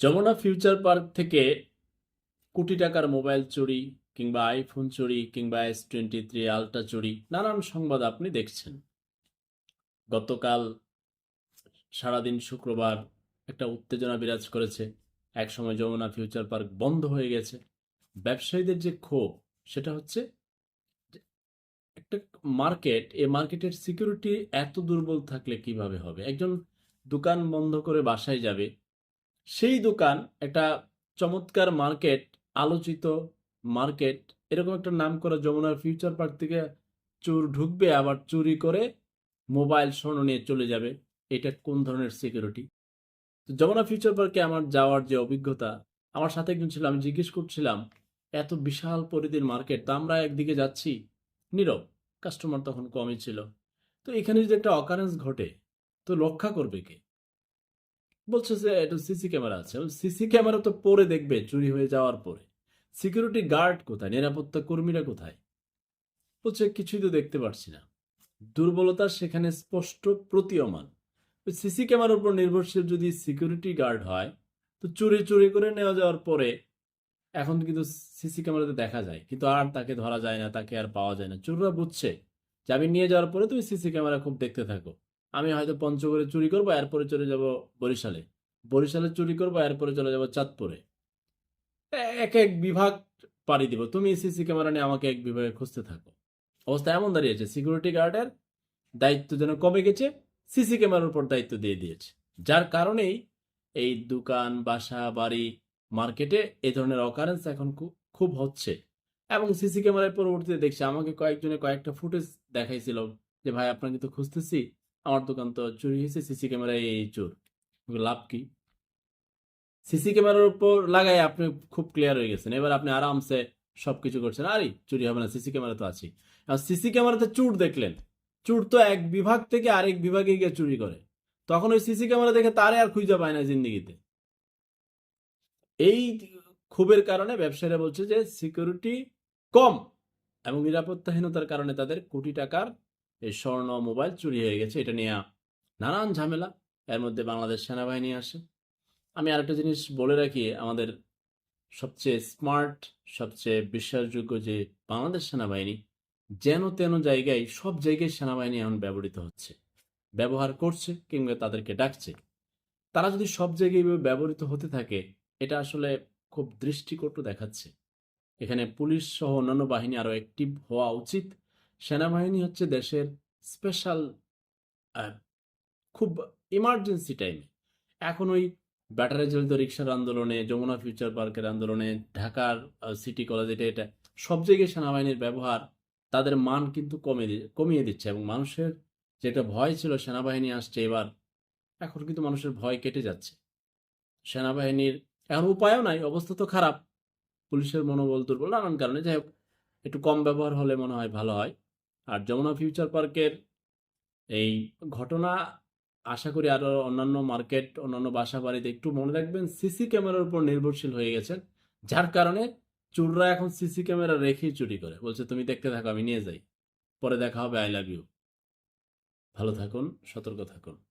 Jamuna future park থেকে কোটি টাকার মোবাইল চুরি কিংবা আইফোন চুরি কিংবা এস টোয়েন্টি থ্রি আলট্রা চুরি, নানান সংবাদ আপনি দেখছেন। গতকাল সারাদিন শুক্রবার একটা উত্তেজনা বিরাজ করেছে। একসময় যমুনা ফিউচার পার্ক বন্ধ হয়ে গেছে। ব্যবসায়ীদের যে ক্ষোভ, সেটা হচ্ছে একটা মার্কেট এই মার্কেটের সিকিউরিটি এত দুর্বল থাকলে কীভাবে হবে? একজন দোকান বন্ধ করে বাসায় যাবে সেই দোকান একটা চমৎকার মার্কেট, আলোচিত মার্কেট। এরকম একটা নাম করা যমুনার ফিউচার পার্ক থেকে চোর ঢুকবে, আবার চুরি করে মোবাইল স্বর্ণ নিয়ে চলে যাবে। এটা কোন ধরনের সিকিউরিটি তো যমুনা ফিউচার পার্কে আমার যাওয়ার যে অভিজ্ঞতা, আমার সাথে একজন ছিল, আমি জিজ্ঞেস করছিলাম, এত বিশাল পরিধির মার্কেট, তো আমরা একদিকে যাচ্ছি? নীরব কাস্টমার তখন কমই ছিল। তো এখানে যদি একটা অকারেন্স ঘটে, তো রক্ষা করবে কে? বলছে যে এটা সিসি ক্যামেরা আছে। সিসি ক্যামেরা তো পরে দেখবে, চুরি হয়ে যাওয়ার পরে। সিকিউরিটি গার্ড কোথায়? নিরাপত্তা কর্মীরা কোথায়? বলছে, কিছুই তো দেখতে পারছি না। দুর্বলতা সেখানে স্পষ্ট প্রতীয়মান। সিসি ক্যামেরার উপর নির্ভরশীল যদি সিকিউরিটি গার্ড হয়, তো চুরি চুরি করে নেওয়া যাওয়ার পরে এখন কিন্তু সিসি ক্যামেরাতে দেখা যায়। কিন্তু আর তাকে ধরা যায় না, তাকে আর পাওয়া যায় না। চোররা বুঝছে যে আমি নিয়ে যাওয়ার পরে তুমি সিসি ক্যামেরা খুব দেখতে থাকো। আমি হয়তো পঞ্চগড়ে চুরি করব, এরপরে চলে যাব বরিশালে। বরিশালে চুরি করব, এরপরে চলে যাব চাঁদপুরে। এক এক বিভাগ পাড়ি দিব। তুমি সিসি ক্যামেরা নিয়ে আমাকে এক বিভাগে খুঁজতে থাকো। অবস্থা এমন দাঁড়িয়েছে, সিকিউরিটি গার্ডের দায়িত্ব যেন কমে গেছে, সিসি ক্যামেরার উপর দায়িত্ব দিয়ে দিয়েছে। যার কারণেই এই দোকান, বাসা, বাড়ি, মার্কেটে এই ধরনের অকারেন্স এখন খুব হচ্ছে। এবং সিসি ক্যামেরার পরবর্তীতে দেখছি আমাকে কয়েকজনে কয়েকটা ফুটেজ দেখাইছিল যে, ভাই, আপনাকে তো খুঁজতেছি। আমার দোকান তো চুরি হয়েছে, সিসি ক্যামেরায় এই চোর। লাভ কি? সিসি ক্যামেরার উপর লাগাই আপনি খুব ক্লিয়ার হয়ে গেছেন। এবার আপনি আরামসে সবকিছু করছেন। আরে, চুরি হবে না, সিসি ক্যামেরা তো আছে আর সিসি ক্যামেরাতে চুর দেখলেন। চুর তো এক বিভাগ থেকে আরেক বিভাগে গিয়ে চুরি করে। তখন ওই সিসি ক্যামেরা দেখে তারে আর খুঁজে পায় না জিন্দিগিতে। এই ক্ষোভের কারণে ব্যবসায়ীরা বলছে যে সিকিউরিটি কম এবং নিরাপত্তাহীনতার কারণে তাদের কোটি টাকার এই স্বর্ণ মোবাইল চুরি হয়ে গেছে, এটা নিয়ে নানান ঝামেলা। এর মধ্যে বাংলাদেশ সেনাবাহিনী আসে। আমি আরেকটা জিনিস বলে রাখি, আমাদের সবচেয়ে স্মার্ট সবচেয়ে বিশ্বাসযোগ্য যে বাংলাদেশ সেনাবাহিনী, যেন তেন জায়গায়, সব জায়গায় সেনাবাহিনী এখন ব্যবহৃত হচ্ছে। ব্যবহার করছে কিংবা তাদেরকে ডাকছে। তারা যদি সব জায়গায় ব্যবহৃত হতে থাকে, এটা আসলে খুব দৃষ্টিকটু দেখাচ্ছে। এখানে পুলিশ সহ অন্যান্য বাহিনী আরও অ্যাক্টিভ হওয়া উচিত। সেনাবাহিনী হচ্ছে দেশের স্পেশাল খুব ইমার্জেন্সি টাইমে এখন ওই ব্যাটারি চালিত রিক্সার আন্দোলনে, যমুনা ফিউচার পার্কের আন্দোলনে, ঢাকার সিটি কলেজ এটা এটা, সব জায়গায় সেনাবাহিনীর ব্যবহার তাদের মান কিন্তু কমে কমিয়ে দিচ্ছে এবং মানুষের যেটা ভয় ছিল সেনাবাহিনী আসছে এবার, এখন কিন্তু মানুষের ভয় কেটে যাচ্ছে। সেনাবাহিনীর এখন উপায়ও নাই, অবস্থা তো খারাপ। পুলিশের মনোবল দুর্বল, নানান কারণে। যাই হোক, একটু কম ব্যবহার হলে মনে হয় ভালো হয়। আর যমুনা ফিউচার পার্কের এই ঘটনা, আশা করি আরও অন্যান্য মার্কেট অন্যান্য বাসা বাড়িতে একটু মনে রাখবেন সিসি ক্যামেরার উপর নির্ভরশীল হয়ে গেছেন। যার কারণে চোররা এখন সিসি ক্যামেরা রেখেই চুরি করে। বলছে, তুমি দেখতে থাকো, আমি নিয়ে যাই। পরে দেখা হবে আই লাভ ইউ ভালো থাকুন, সতর্ক থাকুন।